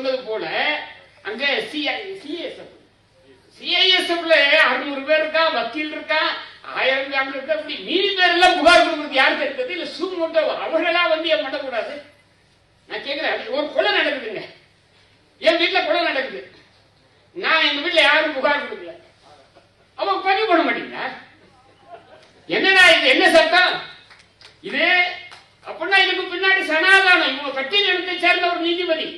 சொன்னது போல அங்க சிஐஎஸ்எஃப் சிஐஎஸ்எஃப்ல அறுநூறு பேர் இருக்கா வக்கீல் இருக்கா ஆயிரம் பேர் இருக்கா இப்படி மீதி பேர் எல்லாம் புகார் கொடுக்கறது யாருக்கு இருக்குது இல்ல சுமோட்டோ அவர்களா வந்து ஏன் பண்ணக்கூடாது? நான் கேட்கிறேன் ஒரு கொலை நடக்குதுங்க. என் வீட்டுல கொலை நடக்குது. நான் எங்க வீட்டுல யாரும் புகார் கொடுக்கல. அவன் பதிவு பண்ண மாட்டீங்களா? என்னடா இது என்ன சட்டம்? இது அப்படின்னா இதுக்கு பின்னாடி சனாதானம். இவங்க கட்சியில் எடுத்து சேர்ந்த ஒரு நீதிபதி.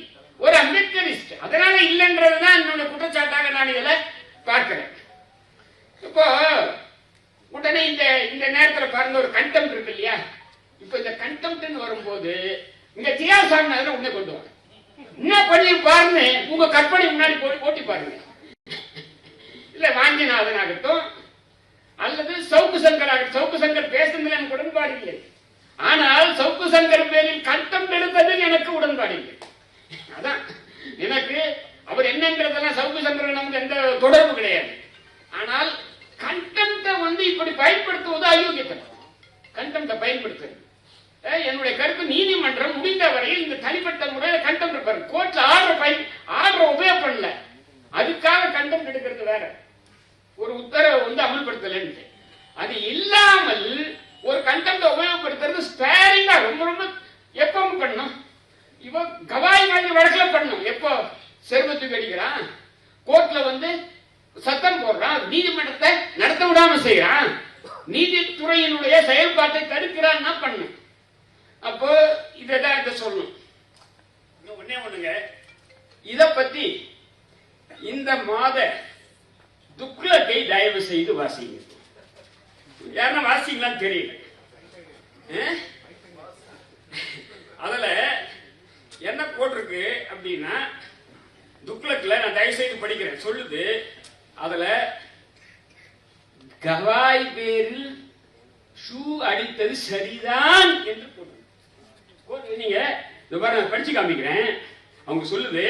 ஒரு அம்பேத்கரிஸ்ட். அதனால இல்லைன்றதுதான் என்னோட குற்றச்சாட்டாக நான் இதில் பார்க்கிறேன். இப்போ உடனே இந்த இந்த நேரத்தில் பாருங்க ஒரு கண்டம் இருக்கு இல்லையா? இப்போ இந்த கண்டம்ட்னு வரும்போது இங்க ஜியா சாமி அதில் உன்னை கொண்டு வாங்க என்ன பண்ணி பாருன்னு உங்க கற்பனை முன்னாடி போய் ஓட்டி பாருங்க. இல்ல வாஞ்சிநாதன் ஆகட்டும் அல்லது சவுக்கு சங்கர் ஆகட்டும் சவுக்கு சங்கர் பேசுனதுல எனக்கு உடன்பாடு இல்லை. ஆனால் சவுக்கு சங்கர் பேரில் கட்டம் எடுத்ததில் எனக்கு உடன்பாடு இல்லை. அதான். எனக்கு அவர் என்னன்றதெல்லாம் சவுக்கு சங்கர் நமக்கு எந்த தொடர்பு கிடையாது. ஆனால் கண்டெம்ட வந்து இப்படி பயன்படுத்துவது அயோக்கியத்தனம். கண்டெம்ட பயன்படுத்துறது. என்னுடைய கருத்து நீதிமன்றம் முடிந்த வரையில் இந்த தனிப்பட்ட முறையில் கண்டம் இருப்பாரு கோர்ட்ல ஆர்டர் பயன் ஆர்டர் உபயோக பண்ணல அதுக்காக கண்டம் எடுக்கிறது வேற. ஒரு உத்தரவை வந்து அமல்படுத்தலன்ட்டு. அது இல்லாமல் ஒரு கண்டெம்ட உபயோகப்படுத்துறது ஸ்பேரிங்கா ரொம்ப ரொம்ப எப்போ பண்ணும் இவன் கவாய் மாதிரி வழக்கில் பண்ணும் எப்போ? செருமத்துக்கு அடிக்கிறான். கோர்ட்ல வந்து சத்தம் போடுறான். நீதிமன்றத்தை நடத்த விடாம செய்யறான். நீதித்துறையினுடைய செயல்பாட்டை தடுக்கிறான்னா பண்ணும் அப்போ இதான் இதை சொல்லணும். இன்னும் ஒண்ணுங்க. இத பத்தி இந்த மாத துக்ளக்கை தயவு செய்து வாசிங்க. யாருன்னா வாசிங்களான்னு தெரியல. அதுல என்ன போட்டிருக்கு அப்படின்னா துக்ளக்ல நான் தயவு செய்து படிக்கிறேன். சொல்லுது அதுல கவாய் பேரில் ஷூ அடித்தது சரிதான் என்று போட்டு நீங்க இந்த பாருங்க நான் படிச்சு காமிக்கிறேன். அவங்க சொல்லுது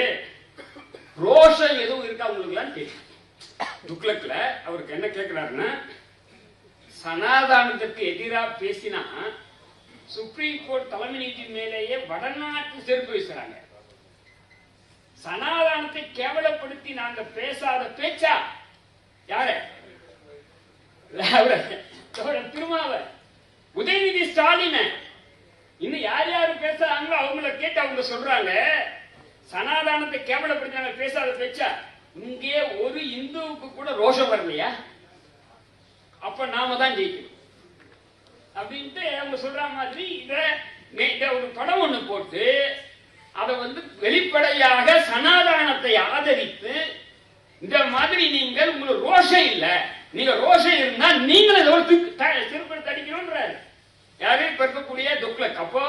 ரோஷம் எதுவும் இருக்கா உங்களுக்குலாம் தெரியும் துக்ளக்ல அவருக்கு என்ன கேட்கிறாருன்னா சனாதானத்துக்கு எதிராக பேசினா சுப்ரீம் கோர்ட் தலைமை நீதி மேலேயே வடநாட்டு செருப்பு வீசுறாங்க. சனாதானத்தை கேவலப்படுத்தி நாங்க பேசாத பேச்சா? யாரு? திருமாவர் உதயநிதி ஸ்டாலின். இன்னும் யார் யாரு பேசுறாங்களோ அவங்கள கேட்டு அவங்க சொல்றாங்க. சனாதானத்தை கேவலப்படுத்தி நாங்க பேசாத பேச்சா? இங்கே ஒரு இந்துவுக்கு கூட ரோஷம் வரலையா? அப்ப நாம தான் ஜெயிக்கணும். அப்படின்ட்டு அவங்க சொல்ற மாதிரி இதை ஒரு படம் ஒண்ணு போட்டு அதை வந்து வெளிப்படையாக சனாதானத்தை ஆதரித்து இந்த மாதிரி நீங்கள் உங்களுக்கு ரோஷம் இல்ல. நீங்க ரோஷம் இருந்தா நீங்களும் ஏதோ ஒரு யாரையும் திருப்பி இப்ப இருக்கக்கூடிய துக்ளக் அப்போ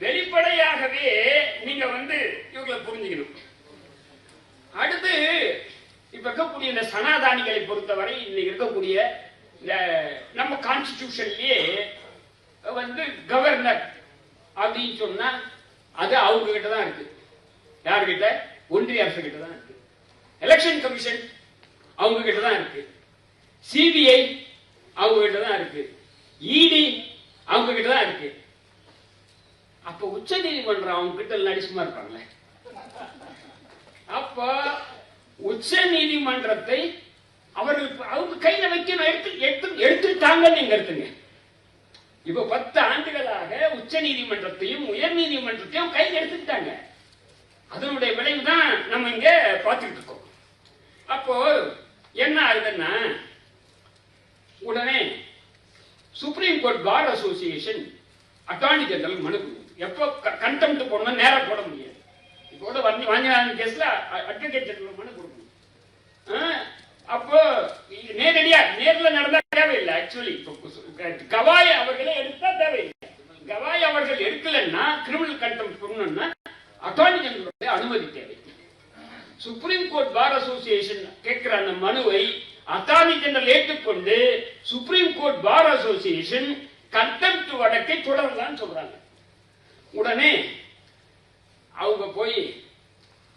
வெளிப்படையாகவே நீங்க வந்து இவங்களை புரிஞ்சுக்கணும். அடுத்து இப்ப இருக்கக்கூடிய இந்த சனாதானிகளை பொறுத்தவரை இன்னைக்கு இருக்கக்கூடிய இந்த நம்ம கான்ஸ்டிடியூஷன்லயே வந்து கவர்னர் அப்படின்னு சொன்னா அது அவங்க கிட்ட தான் இருக்கு. யார்கிட்ட? ஒன்றிய அரசு கிட்ட தான் இருக்கு. எலெக்ஷன் கமிஷன் அவங்க கிட்ட தான் இருக்கு. சிபிஐ அவங்க கிட்ட தான் இருக்கு. இடி அவங்க கிட்ட தான் இருக்கு. அப்ப உச்ச நீதிமன்றம் அவங்க கிட்ட நடிசுமா இருப்பாங்களே? அப்ப உச்ச நீதிமன்றத்தை அவர்களுக்கு அவங்க கையில வைக்கணும் எடுத்து எடுத்து எடுத்துட்டாங்கன்னு நீங்க எடுத்துங்க. இப்ப பத்து ஆண்டுகளாக உச்ச நீதிமன்றத்தையும் உயர் நீதிமன்றத்தையும் கையில் எடுத்துட்டாங்க அதனுடைய விளைவு தான் நம்ம இங்க பார்த்துக்கிட்டு இருக்கோம். அப்போ என்ன ஆகுதுன்னா உடனே supreme court bar association attorney general மனு கொடுக்கும். எப்போ கண்டெம்ட் போடணும் நேரம் போட முடியாது. இப்போ கூட வஞ்சி வாங்கினாங்க கேஸ்ல அட்வொகேட் ஜெனரல் மனு கொடுக்கணும். ஆ, அப்போ இது நேரடியா நேர்ல நடந்தா தேவையில்லை ஆக்சுவலி கவாய் அவர்களே எடுத்தா தேவையில்லை. கவாய் அவர்கள் எடுக்கலன்னா கிரிமினல் கண்டெம்ட் பண்ணணும்னா அட்டார்னி ஜெனரலுடைய அனுமதி தேவை. சுப்ரீம் கோர்ட் பார் அசோசியேஷன் கேட்கிற அந்த மனுவை அட்டார்னி ஜெனரல் ஏற்றுக்கொண்டு supreme court bar association contempt வழக்கை தொடரலாம்னு சொல்றாங்க. உடனே அவங்க போய்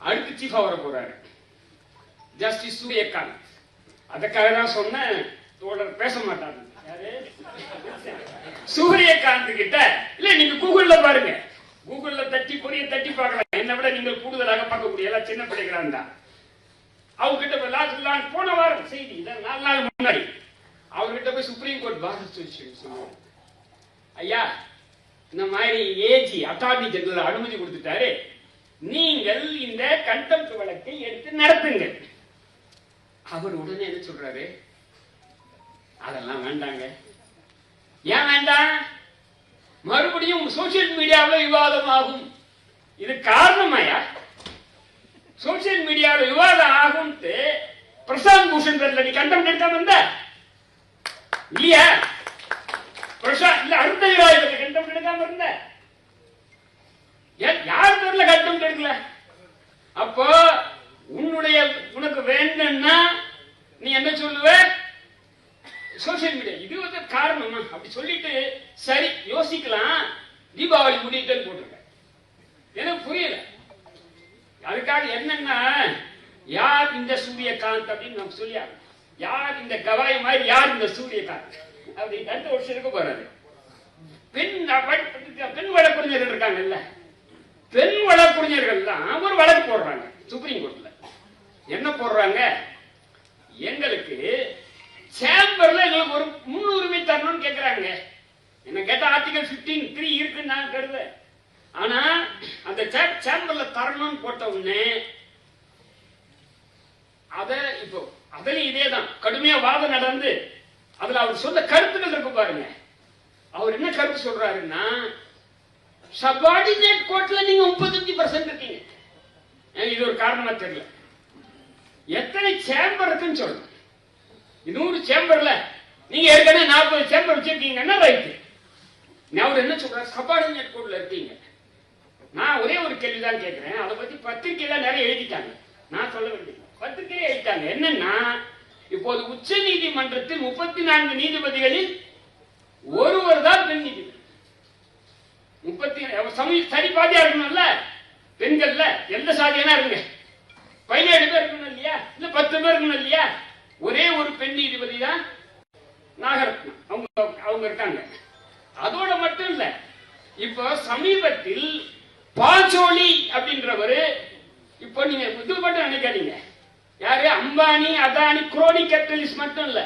அடுத்து சீஃபா வர போறாரு. ஜஸ்டிஸ் சூரியகாந்த். அதுக்காக தான் சொன்னேன். தோழர் பேச மாட்டாங்க சூரியகாந்த் கிட்ட இல்ல நீங்க கூகுள்ல பாருங்க. கூகுள்ல தட்டி பொரிய தட்டி பார்க்கலாம். என்ன என்னை விட நீங்கள் கூடுதலாக பார்க்கக்கூடிய எல்லாம் சின்ன பிள்ளைகளா இருந்தா. அவங்க கிட்ட போய் லாஸ்ட் போன வாரம் செய்தி. இதான் நாலு நாள் முன்னாடி. அவர்கிட்ட போய் சுப்ரீம் கோர்ட் பார் சொன்னாங்க ஐயா இந்த மாதிரி ஏஜி அட்டார்னி ஜெனரல் அனுமதி கொடுத்துட்டாரு. நீங்கள் இந்த கண்டெம்ட் வழக்கை எடுத்து நடத்துங்கள். அவர் உடனே என்ன சொல்றாரு? அதெல்லாம் வேண்டாங்க. ஏன் வேண்டாம்? மறுபடியும் சோசியல் மீடியாவில் விவாதம் ஆகும் இது காரணமாயா சோசியல் மீடியாவில் விவாதம் ஆகும்ட்டு பிரசாந்த் பூஷன் பேர்ல நீ கண்டம் எடுக்காம இருந்த? இல்லையா? பிரசாந்த் இல்ல ராய் பேர்ல கண்டம் எடுக்காம இருந்த? ஏன் யார் பேர்ல கண்டம் எடுக்கல அப்போ உன்னுடைய உனக்கு வேண்டும்னா நீ என்ன சொல்லுவ? சோசியல் மீடியா இது வந்து காரணமா? அப்படி சொல்லிட்டு சரி யோசிக்கலாம். தீபாவளி முடியுதுன்னு போட்டிருக்க. எனக்கு புரியல. அதுக்காக என்னன்னா யார் இந்த சூரியகாந்த் அப்படின்னு நம்ம சொல்லியா யார் இந்த கவாய் மாதிரி யார் இந்த சூரியகாந்த்? அப்படி அடுத்த வருஷம் இருக்க போறாரு. பெண் பெண் வழக்குறிஞர்கள் இருக்காங்கல்ல. பெண் வழக்குறிஞர்கள் தான் ஒரு வழக்கு போடுறாங்க சுப்ரீம் கோர்ட்ல என்ன போடுறாங்க? எங்களுக்கு சேம்பர்ல எங்களுக்கு ஒரு முன்னுரிமை தரணும்னு கேட்கிறாங்க என்ன கேட்டா ஆர்டிகல் 15 த்ரீ இருக்குன்னு நான் கருத. ஆனா அந்த சேம்பர்ல தரணும்னு போட்ட உடனே அத இப்போ அதுலயும் இதேதான். கடுமையா வாதம் நடந்து அதுல அவர் சொன்ன கருத்துக்கள் இருக்கு பாருங்க. அவர் என்ன கருத்து சொல்றாருன்னா சபார்டினேட் கோர்ட்ல நீங்க முப்பத்தஞ்சு பர்சன்ட் இருக்கீங்க. இது ஒரு காரணமா தெரியல. எத்தனை சேம்பர் இருக்குன்னு சொல்லணும் நூறு சேம்பர்ல நீங்க ஏற்கனவே நாற்பது சேம்பர் வச்சிருக்கீங்கன்னா ரைட்டு அவர் என்ன சொல்றாரு? சபார்டினேட் கோட்ல இருக்கீங்க. நான் ஒரே ஒரு கேள்விதான் கேட்கிறேன். அதை பத்தி பத்திரிகையில நிறைய எழுதிட்டாங்க. நான் சொல்ல வேண்டியது பத்திரிகையில எழுதிட்டாங்க. என்னன்னா இப்போது உச்ச நீதிமன்றத்தில் முப்பத்தி நான்கு நீதிபதிகளில் ஒருவர் தான் பெண் நீதிபதி. முப்பத்தி சமூக சரி பாதியா இருக்கணும்ல? பெண்கள்ல எந்த சாதியனா இருங்க. பதினேழு பேர் இருக்கணும். இல்லையா? இல்ல பத்து பேர் இருக்கணும் இல்லையா? ஒரே ஒரு பெண் நீதிபதி தான் நாகரத்னம். அவங்க அவங்க இருக்காங்க. அதோட மட்டும் இல்ல இப்போ சமீபத்தில் பாச்சோலி அப்படின்றவரு இப்போ நீங்க இது மட்டும் நினைக்காதீங்க. யாரு? அம்பானி அதானி குரோனி கேபிட்டலிஸ்ட் மட்டும் இல்ல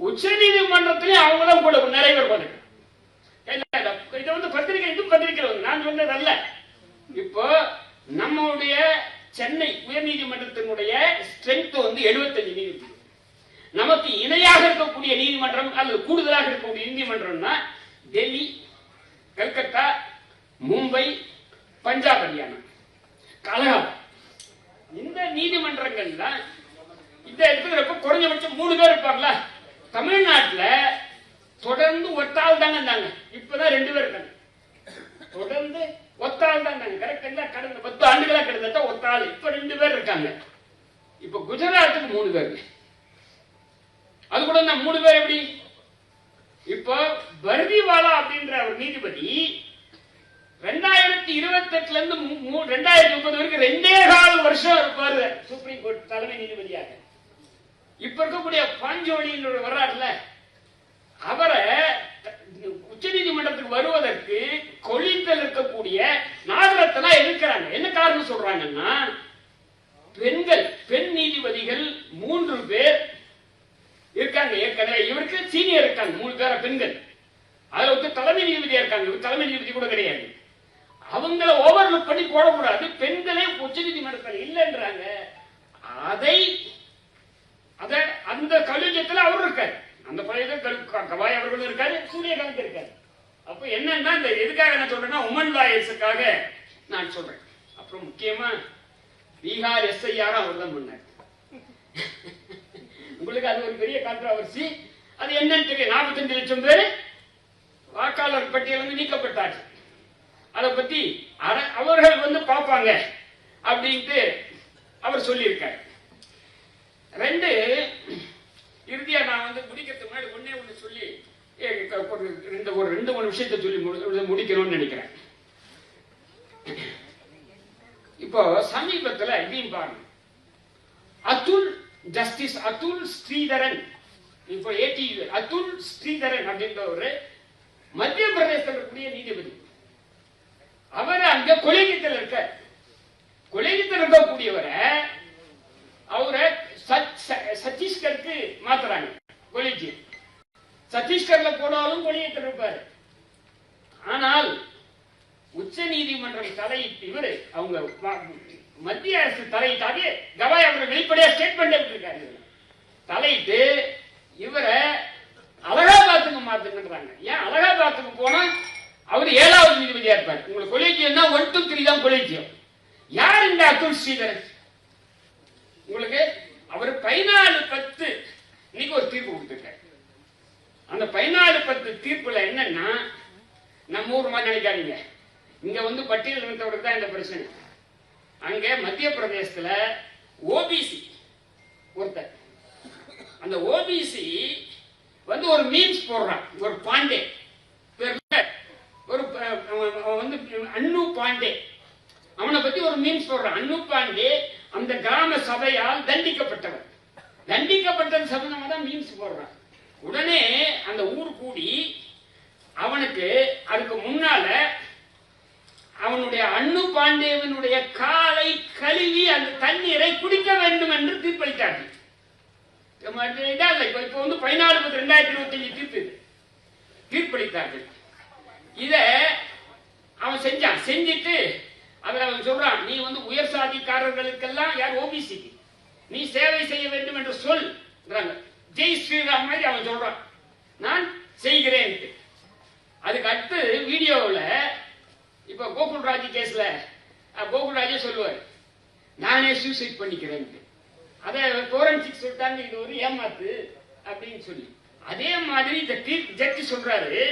உச்ச நீதிமன்றத்திலேயே அவங்களும் கூட நிறைய பேர் பண்ணுங்க இது வந்து பத்திரிகை இது பத்திரிகை வந்து நான் சொன்னது அல்ல இப்போ நம்மளுடைய சென்னை உயர்நீதிமன்றத்தினுடைய ஸ்ட்ரென்த் வந்து 75 நீதிபதி நமக்கு இணையாக இருக்கக்கூடிய நீதிமன்றம் அல்லது கூடுதலாக இருக்கக்கூடிய நீதிமன்றம்னா டெல்லி கல்கத்தா மும்பை பஞ்சாப் ஹரியானா. கலகம் இந்த நீதிமன்றங்கள்ல இந்த இருக்கிறப்ப குறைஞ்சபட்சம் மூணு பேர் இருப்பாங்களா? தமிழ்நாட்டில் தொடர்ந்து ஒத்தாள் தாங்க இருந்தாங்க. இப்பதான் ரெண்டு பேர் இருக்காங்க. தொடர்ந்து ஒத்தாள் தான் கரெக்ட் கரெக்டா கடந்த பத்து ஆண்டுகளா கிட்டத்தட்ட ஒத்தாள். இப்ப ரெண்டு பேர் இருக்காங்க. இப்ப குஜராத்துக்கு மூணு பேர். அது கூட நான் மூணு பேர் எப்படி? இப்போ பர்திவாலா அப்படின்ற ஒரு நீதிபதி ரெண்டாயிரத்தி இருபத்தி எட்டுல இருந்து ரெண்டாயிரத்தி முப்பது வரைக்கும் ரெண்டே கால் வருஷம் இருப்பாரு சுப்ரீம் கோர்ட் தலைமை நீதிபதியாக. இப்ப இருக்கக்கூடிய பாஞ்சோலியினுடைய வரலாறுல அவரை உச்ச நீதிமன்றத்துக்கு வருவதற்கு கொழித்தல் இருக்கக்கூடிய நாகரத்தனா எதிர்க்கிறாங்க. என்ன காரணம் சொல்றாங்கன்னா பெண்கள் பெண் நீதிபதிகள் மூன்று பேர் இருக்காங்க. ஏற்கனவே இவருக்கு சீனியர் இருக்காங்க மூணு பேர பெண்கள். அதுல வந்து தலைமை நீதிபதியா இருக்காங்க. இவர் தலைமை நீதிபதி கூட கிடையாது. அவங்கள ஓவர்லுக் பண்ணி போடக்கூடாது. பெண்களே உச்ச நீதிமன்றத்தில் இல்லைன்றாங்க. அதை அத அந்த கலிஜத்துல அவர் இருக்காரு. அந்த பழைய கவாய் அவர்களும் இருக்காரு சூரியகாந்த் இருக்காரு. அப்ப என்னன்னா இந்த எதுக்காக நான் சொல்றேன்னா உமன் லாயர்ஸுக்காக நான் சொல்றேன். அப்புறம் முக்கியமா பீகார் எஸ்ஐஆர் அவர் தான் பண்ணார். உங்களுக்கு அது ஒரு பெரிய கான்ட்ராவர்சி அது என்னன்னு தெரியும் நாற்பத்தஞ்சு லட்சம் பேர் வாக்காளர் பட்டியல் வந்து நீக்கப்பட்டார் அதை பத்தி அவர்கள் வந்து பார்ப்பாங்க அப்படின்ட்டு அவர் சொல்லியிருக்கார். ரெண்டு இறுதியா நான் வந்து முடிக்கிறதுக்கு முன்னாடி ஒன்னே ஒண்ணு சொல்லி ரெண்டு ஒரு ரெண்டு மூணு விஷயத்தை சொல்லி முடிக்கணும்னு நினைக்கிறேன். இப்போ சமீபத்துல இதையும் பாருங்க. அதுல் ஜஸ்டிஸ் அதுல் ஸ்ரீதரன் இப்போ ஏடி அதுல் ஸ்ரீதரன் அப்படின்ற ஒரு மத்திய பிரதேசத்தில் இருக்கக்கூடிய நீதிபதி. அவர் அங்க கொலைக்கத்தில் இருக்க கொலைத்து இருக்கக்கூடியவரை அவரை சத்- சத்தீஸ்கருக்கு மாத்துறாங்க கொலைக்கு. சத்தீஸ்கர்ல போனாலும் கொலையத்தில் இருப்பாரு ஆனால் உச்ச நீதிமன்றம் தலையிட்டு இவரு அவங்க மத்திய அரசு தலையிட்டாங்க கவாய் அவர் வெளிப்படையா ஸ்டேட்மெண்ட் விட்டுருக்காரு தலையிட்டு இவரை அலகாபாத்துக்கு மாத்துங்கன்றாங்க. ஏன் அலகாபாத்துக்கு போனா அவர் ஏழாவது நீதிபதியா இருப்பார். உங்களுக்கு கொலேஜியம்னா ஒன் டூ த்ரீ தான் கொலேஜியம். யார் இந்த அத்துல் ஸ்ரீதரன்? உங்களுக்கு அவர் பதினாலு பத்து இன்னைக்கு ஒரு தீர்ப்பு கொடுத்துருக்காரு. அந்த பதினாலு பத்து தீர்ப்புல என்னன்னா நம்ம ஊர் மாதிரி நினைக்காதீங்க. இங்க வந்து பட்டியல் இருந்தவருக்கு தான் இந்த பிரச்சனை. அங்க மத்திய பிரதேசத்துல ஓபிசி ஒருத்தர். அந்த ஓபிசி வந்து ஒரு மீன்ஸ் போடுறான். ஒரு பாண்டே. ஒரு வந்து அன்னு பாண்டே. அவனை பத்தி ஒரு மீன்ஸ் போடுறான். அன்னு பாண்டே அந்த கிராம சபையால் தண்டிக்கப்பட்டவன். தண்டிக்கப்பட்டது சம்பந்தமா தான் மீன்ஸ் போடுறான். உடனே அந்த ஊர் கூடி அவனுக்கு அதுக்கு முன்னால அவனுடைய அண்ணு பாண்டேவனுடைய காலை கழுவி அந்த தண்ணீரை குடிக்க வேண்டும் என்று தீர்ப்பளித்தார்கள். நம்ம இப்ப வந்து பதினாலு பத்து ரெண்டாயிரத்தி இருபத்தி அஞ்சு தீர்ப்பு தீர்ப்பளித்தார்கள். இத அவன் செஞ்சான். செஞ்சுட்டு அதுல அவன் சொல்றான் நீ வந்து உயர் சாதிக்காரர்களுக்கெல்லாம் யார் ஓபிசிக்கு நீ சேவை செய்ய வேண்டும் என்று சொல். ஜெய் ஸ்ரீராம் மாதிரி அவன் சொல்றான். நான் செய்கிறேன் அதுக்கு அடுத்து வீடியோவில் இப்ப கோகுல்ராஜ் கேஸ்ல கோகுல் கோகுல்ராஜே சொல்லுவார் நானே சூசைட் பண்ணிக்கிறேன் அதை போரன்சிக் சொல்லிட்டாங்க இது ஒரு ஏமாத்து அப்படின்னு சொல்லி. அதே மாதிரி இந்த ஜட்ஜி சொல்றாரு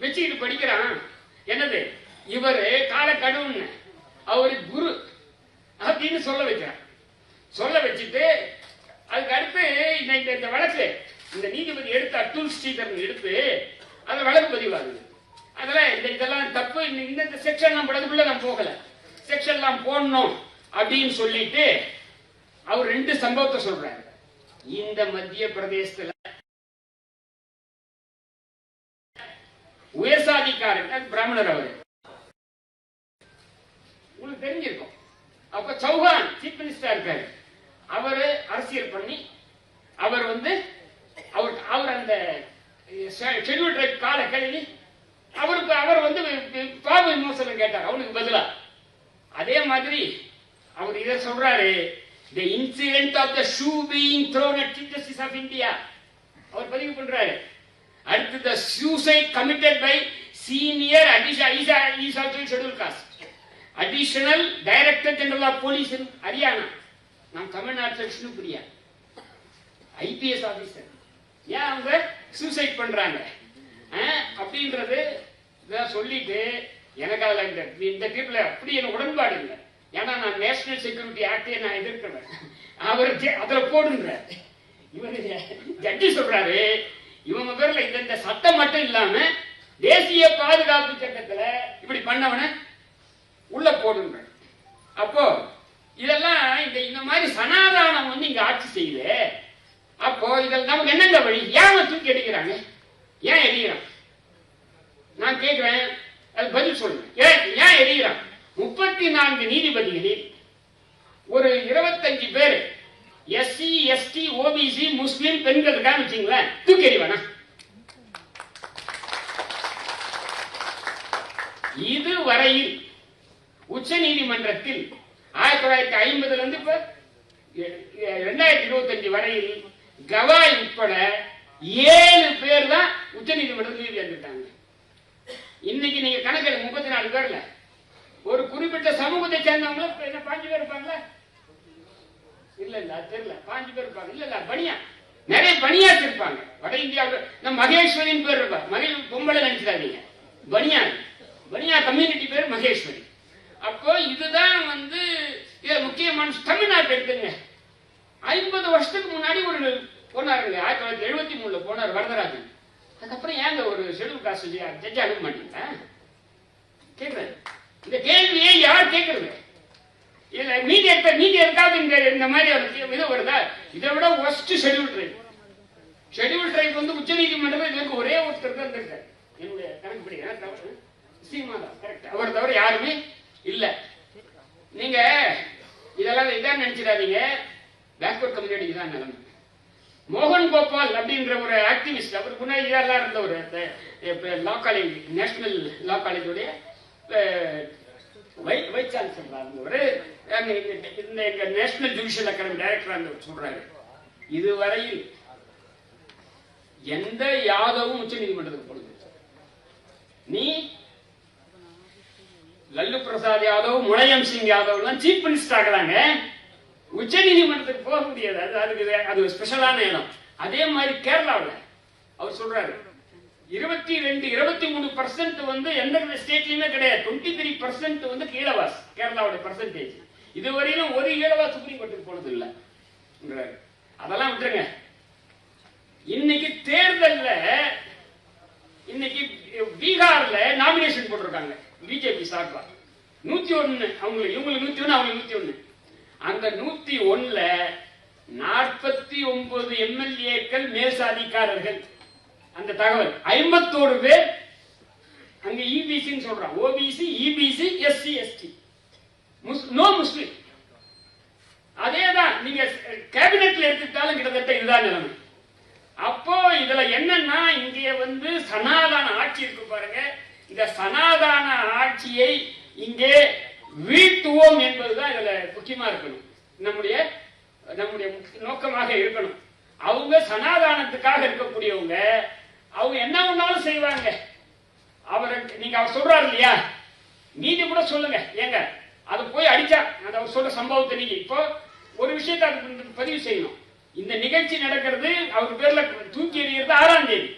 வச்சுக்கிட்டு படிக்கிறான். என்னது? இவர் கால கடவுன்னு அவரு குரு அப்படின்னு சொல்ல வைக்கிறார். சொல்ல வச்சுட்டு அதுக்கு அடுத்து இந்த இந்த- இந்த வழக்கு. இந்த நீதிபதி எடுத்து அத்துல் ஸ்ரீதரன் எடுத்து அந்த வழக்கு பதிவாகுது. அதெல்லாம் இந்த இதெல்லாம் தப்பு. இந்த இந்த- இந்த செக்ஷன் படத்துக்குள்ள நான் போகல. செக்ஷன்லாம் போடணும் அப்படின்னு சொல்லிட்டு அவர் ரெண்டு சம்பவத்தை சொல்றாரு. இந்த மத்திய பிரதேசத்துல உயர் சாதிக்காரர் பிராமணர் அவர். உங்களுக்கு தெரிஞ்சிருக்கும். அப்ப சௌஹான் சீஃப் மினிஸ்டர் இருக்காரு. அவரே அரசியல் பண்ணி அவர் வந்து அவர் அவர் அந்த ஷெட்யூல் ட்ரைப் காலை கேள்வி அவருக்கு அவர் வந்து பாபு விமோசனம் கேட்டார் அவனுக்கு பதிலா அதே மாதிரி அவர் இதை சொல்றாரு the incident of the shoe being thrown at chief justice of India அவர் பதிவு பண்றாரு அடுத்து the suicide committed by senior additional schedule caste additional director general of police in Haryana நான் தமிழ்நாட்டில் விஷ்ணுபிரியா. ஐபிஎஸ் ஆபீசர் ஏன் அவங்க சூசைட் பண்றாங்க? அப்படின்றது சொல்லிட்டு எனக்கு அதில் இந்த இந்த தீர்ப்புல அப்படி எனக்கு உடன்பாடு இல்லை. ஏன்னா நான் நேஷனல் செக்யூரிட்டி ஆக்டே நான் எதிர்க்கிறேன். அவர் ஜெ- அதுல போடுன்ற இவர் ஜட்ஜி சொல்றாரு இவங்க பேர்ல இந்த இந்த சட்டம் மட்டும் இல்லாம தேசிய பாதுகாப்பு சட்டத்துல இப்படி பண்ணவன உள்ள போடுங்க அப்போ இதெல்லாம் இந்த இந்த மாதிரி சனாதானம் வந்து இங்க ஆட்சி செய்யுது அப்போ இதில் நமக்கு என்னங்க வழி ஏன் அவன் தூக்கி அடிக்கிறாங்க ஏன் எரிகிறான் நான் கேட்கிறேன் அது பதில் சொல்லுங்க ஏன் ஏன் எரிகிறான் முப்பத்தி நான்கு நீதிபதிகளில் ஒரு இருபத்தஞ்சு பேர் எஸ்சி எஸ்டி ஓபிசி முஸ்லிம் பெண்கள் இருக்கான்னு வச்சுங்களேன் தூக்கி எறிவானா இதுவரையில் உச்ச நீதிமன்றத்தில் ஆயிரத்தி தொள்ளாயிரத்தி ஐம்பதுல இருந்து இப்ப ரெண்டாயிரத்தி இருபத்தி அஞ்சு வரையில் கவாய் உட்பட ஏழு பேர் தான் உச்ச நீதிமன்றத்தில் நீதி வந்துட்டாங்க இன்னைக்கு நீங்க கணக்கில் முப்பத்தி நாலு பேர்ல. ஒரு குறிப்பிட்ட சமூகத்தை சேர்ந்தவங்க என்ன பாஞ்சு பேர் இருப்பாங்களா? இல்ல இல்ல தெரியல. பாஞ்சு பேர் இருப்பாங்க. இல்ல இல்ல பனியா? நிறைய பனியாஸ் இருப்பாங்க. வட இந்தியாவில் நம்ம மகேஸ்வரின்னு பேர் இருப்பா மகே பொம்பளை நினைச்சிடாதீங்க. பனியா பனியா கம்யூனிட்டி பேர் மகேஸ்வரி. அப்போ இதுதான் வந்து இதுல முக்கியமான தமிழ்நாட்டு எடுத்துங்க ஐம்பது வருஷத்துக்கு முன்னாடி ஒரு போனார் ஆயிரத்தி தொள்ளாயிரத்தி எழுபத்தி மூணுல போனார் வரதராஜன். அதுக்கப்புறம் ஏங்க ஒரு ஷெடியூல் காசு ஜட்ஜ் அனுப்ப மாட்டீங்களா? கேட்குறேன் இந்த கேள்வியை யார் கேட்கறது? இல்ல மீதி எடுத்த நீங்க எதுக்காவது இந்த இந்த மாதிரி ஒரு இது வருதா? இதை விட ஒஸ்ட் ஷெட்யூல் ட்ரைப் ஷெடியூல் ட்ரைப் வந்து உச்ச நீதிமன்றத்தில் இதுக்கு ஒரே ஒருத்தர் தான் இருந்திருக்காரு. என்னுடைய கணக்குப்படி தவறு. சீமா தான் கரெக்ட் அவர் தவிர யாருமே இல்ல. நீங்க நினைச்சிடாதீங்க. பேக்வர்ட் கம்யூனிட்டிக்கு தான் நிலைமை. மோகன் கோபால் அப்படின்ற ஒரு ஆக்டிவிஸ்ட் அவர் முன்னாடி இதெல்லாம் இருந்தவர் லா காலேஜ் நேஷனல் லா காலேஜுடைய வைஸ் சான்சலராக இருந்தவர். இந்த- எங்க நேஷனல் ஜுடிஷியல் அகாடமி டைரக்டரா இருந்தவர் சொல்றாரு. இதுவரையில் எந்த யாதவும் உச்ச நீதிமன்றத்துக்கு போனது நீ லல்லு பிரசாத் யாதவ் முலாயம் சிங் யாதவ் எல்லாம் சீஃப் மினிஸ்டர் ஆகிறாங்க உச்ச நீதிமன்றத்துக்கு போக முடியாது. அது அதுக்கு அது ஸ்பெஷலான இடம். அதே மாதிரி கேரளாவில் அவர் சொல்றாரு இருபத்தி ரெண்டு இருபத்தி மூணு பர்சன்ட் வந்து எந்த ஸ்டேட்லயுமே கிடையாது. டுவெண்ட்டி த்ரீ பர்சன்ட் வந்து ஈழவாஸ் கேரளாவுடைய பர்சன்டேஜ் இதுவரையிலும் ஒரு ஈழவாஸ் சுப்ரீம் கோர்ட்டுக்கு போனது இல்ல அதெல்லாம் விட்டுருங்க. இன்னைக்கு தேர்தல்ல இன்னைக்கு பீகார்ல நாமினேஷன் போட்டிருக்காங்க. பிஜேபி சார்பா. நூத்தி ஒண்ணு அவங்களுக்கு இவங்களுக்கு நூத்தி ஒண்ணு அவங்களுக்கு நூத்தி ஒண்ணு. அந்த நூத்தி ஒண்ணுல நாற்பத்தி ஒன்பது எம்எல்ஏக்கள் மேல்சாதிக்காரர்கள். அந்த தகவல். ஐம்பத்தோரு பேர் அங்க இபிசின்னு சொல்றான் OBC EBC SC ST no Muslim. அதேதான். நீங்க கேபினெட்ல எடுத்துட்டாலும் கிட்டத்தட்ட இதுதான் நிலைமை. அப்போ இதுல என்னன்னா இங்கே வந்து சனாதான ஆட்சி இருக்கு பாருங்க. இந்த சனாதான ஆட்சியை இங்கே வீழ்த்துவோம் என்பதுதான் இதுல முக்கியமா இருக்கணும். நம்முடைய நம்முடைய முக்கிய நோக்கமாக இருக்கணும். அவங்க சனாதானத்துக்காக இருக்கக்கூடியவங்க அவங்க என்ன ஒன்னாலும் செய்வாங்க. அவரை நீங்க அவர் சொல்றாரு இல்லையா? நீங்க கூட சொல்லுங்க. ஏங்க அது போய் அடிச்சா அந்த அவர் சொல்ற சம்பவத்தை நீங்க இப்போ ஒரு விஷயத்தை பதிவு செய்யணும். இந்த நிகழ்ச்சி நடக்கிறது அவர் பேர்ல தூக்கி எறிகிறது ஆறாம் தேதி.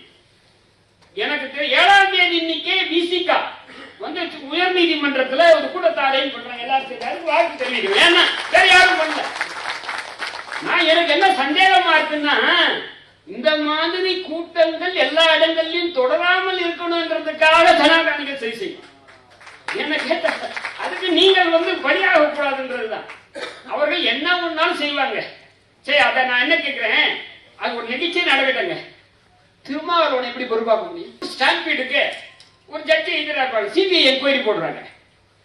எனக்கு ஏழாம் தேதி இன்னைக்கே விசிகா வந்து உயர் நீதிமன்றத்துல ஒரு கூட்டத்தாரையும் பண்றாங்க எல்லாரும் சேர்ந்து அதுக்கு வாழ்த்து தெரிவிக்கணும் ஏன்னா வேற யாரும் பண்ணல. நான் எனக்கு என்ன சந்தேகமா இருக்குன்னா இந்த மாதிரி கூட்டங்கள் எல்லா இடங்கள்லயும் தொடராமல் இருக்கணும்ன்றதுக்காக சனாதானிகள் சரி செய்யும் என்ன கேட்ட அதுக்கு நீங்கள் வந்து பலியாக கூடாதுன்றதுதான் அவர்கள் என்ன ஒன்னாலும் செய்வாங்க. சரி அதை நான் என்ன கேட்கிறேன் அது ஒரு நிகழ்ச்சி நடக்கட்டுங்க. திருமாவளவனை எப்படி பொறுப்பாக்க முடியும்? ஸ்டாம்பீடுக்கு ஒரு ஜட்ஜி எதிராக சிபிஐ என்கொயரி போடுறாங்க.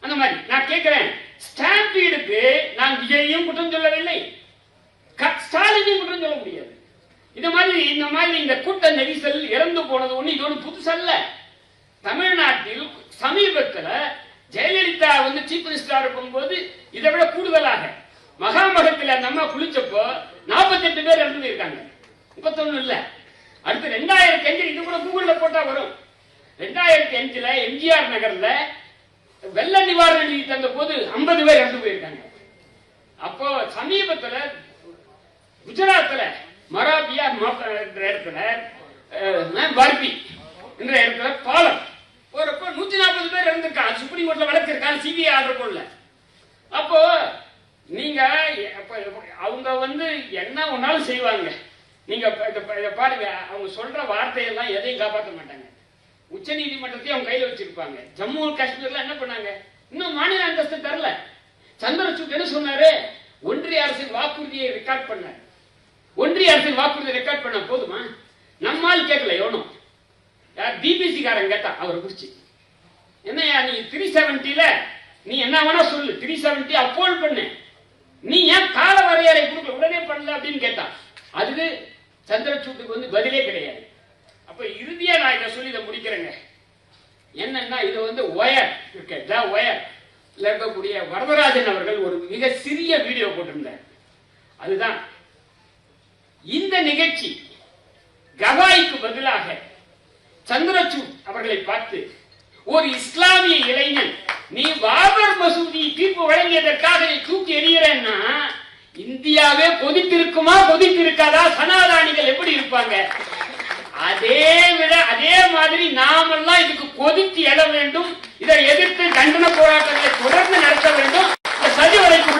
அந்த மாதிரி. நான் கேட்கிறேன் ஸ்டாம்பீடுக்கு நான் விஜயையும் குற்றம் சொல்லவில்லை. ஸ்டாலினையும் குற்றம் சொல்ல முடியாது. இந்த மாதிரி இந்த மாதிரி இந்த கூட்ட நெரிசல் இறந்து போனது ஒண்ணு இது ஒன்று புதுசல்ல தமிழ்நாட்டில் சமீபத்தில் ஜெயலலிதா வந்து சீஃப் மினிஸ்டரா இருக்கும்போது இதை விட கூடுதலாக. மகாமகத்தில் அந்த அம்மா குளிச்சப்போ 48 பேர் இறந்து போயிருக்காங்க. முப்பத்தொன்னு இல்ல. அடுத்து ரெண்டாயிரத்தி அஞ்சு இது கூட கூகுள்ல போட்டா வரும். ரெண்டாயிரத்தி அஞ்சுல எம்ஜிஆர் நகர்ல வெள்ள நிவாரண நிதி தந்த போது 50 பேர் இறந்து போயிருக்காங்க. அப்போ சமீபத்துல குஜராத்ல மராபியா என்ற இடத்துல பர்பி என்ற இடத்துல பாலம். போறப்போ நூத்தி நாற்பது பேர் இருந்திருக்காங்க சுப்ரீம் கோர்ட்ல வழக்கு இருக்காங்க சிபிஐ ஆர்டர் போடல. அப்போ நீங்க அவங்க வந்து என்ன ஒன்னாலும் செய்வாங்க. நீங்க பாருங்க. அவங்க சொல்ற வார்த்தையெல்லாம் எதையும் காப்பாற்ற மாட்டாங்க. உச்ச நீதிமன்றத்தை அவங்க கையில வச்சிருப்பாங்க. ஜம்மு காஷ்மீர்ல என்ன பண்ணாங்க? இன்னும் மாநில அந்தஸ்து தரல. சந்திரசூட் என்ன சொன்னாரு? ஒன்றிய அரசின் வாக்குறுதியை ரெக்கார்ட் பண்ண. ஒன்றிய அரசின் வாக்குறுதியை ரெக்கார்ட் பண்ண போதுமா? நம்மால் கேட்கல எவனும் யார்? பிபிசி காரன் கேட்டா அவரை குறிச்சு. என்னையா நீ த்ரீ செவன்டில நீ என்ன வேணா சொல்லு. த்ரீ செவன்டி அப்போல் பண்ணு. நீ ஏன் கால வரையறை கொடுக்க உடனே பண்ணல அப்படின்னு கேட்டான் அதுக்கு சந்திரசூட்டுக்கு வந்து பதிலே கிடையாது. அப்ப இறுதியா நான் இதை சொல்லி இதை முடிக்கிறேங்க. என்னன்னா இது வந்து ஒயர். இருக்கு ஒயர். இருக்கக்கூடிய வரதராஜன் அவர்கள் ஒரு மிக சிறிய வீடியோ போட்டிருந்தார். அதுதான் இந்த நிகழ்ச்சி கவாய்க்கு பதிலாக சந்திரசூட் அவர்களை பார்த்து ஒரு இஸ்லாமிய இளைஞன் நீ பாபர் மசூதி தீர்ப்பு வழங்கியதற்காக நீ தூக்கி எறிகிறேன்னா இந்தியாவே கொதித்திருக்குமா கொதித்திருக்காதா? சனாதானிகள் எப்படி இருப்பாங்க? அதே விட அதே மாதிரி நாமெல்லாம் இதுக்கு கொதித்து எழ வேண்டும். இதை எதிர்த்து கண்டன போராட்டத்தை தொடர்ந்து நடத்த வேண்டும். சதி வரைக்கும்